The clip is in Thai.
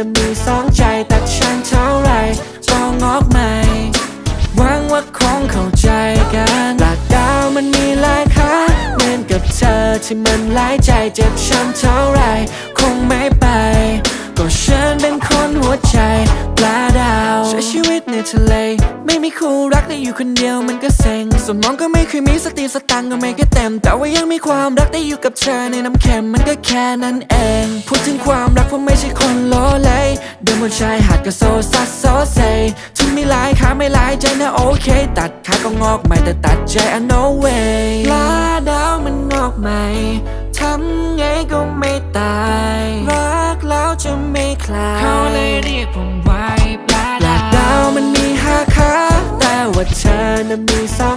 น่ะมีสองใจแต่ฉันเท่าไรก็งงอกใหม่หวังว่าคงเข้าใจกันหลักดาวมันมีหลายค่าเหมือนกับเธอที่มันหลายใจเจ็บช้ำเท่าไรคงไม่ไป ก็ฉันเป็นคนหัวใจปลาดาวใช้ชีวิตในทะเล ไม่มีคู่รักได้อยู่คนเดียวมันก็เซ็งสมองก็ไม่เคยมีสติสตังก็ไม่เคยเต็ม แต่ว่ายังมีความรักได้อยู่กับเธอในน้ำเค็มมันก็แค่นั้นเองพูดถึงความ ผมไม่ใช่คนโลเลเดินบนชายหาดก็โซซัสโซเซถึงไม่หลายขาไม่หลายใจนะโอเค ตัดขาก็งอกใหม่แต่ตัดใจอะ no way ปลาดาวมันงอกใหม่ทำไงก็ไม่ตาย รักแล้วจะไม่คลายเขาเลยเรียกผมว่าปลาปลาดาดาววมันมีห้าขาแต่ว่าเธอนั้นมีสอง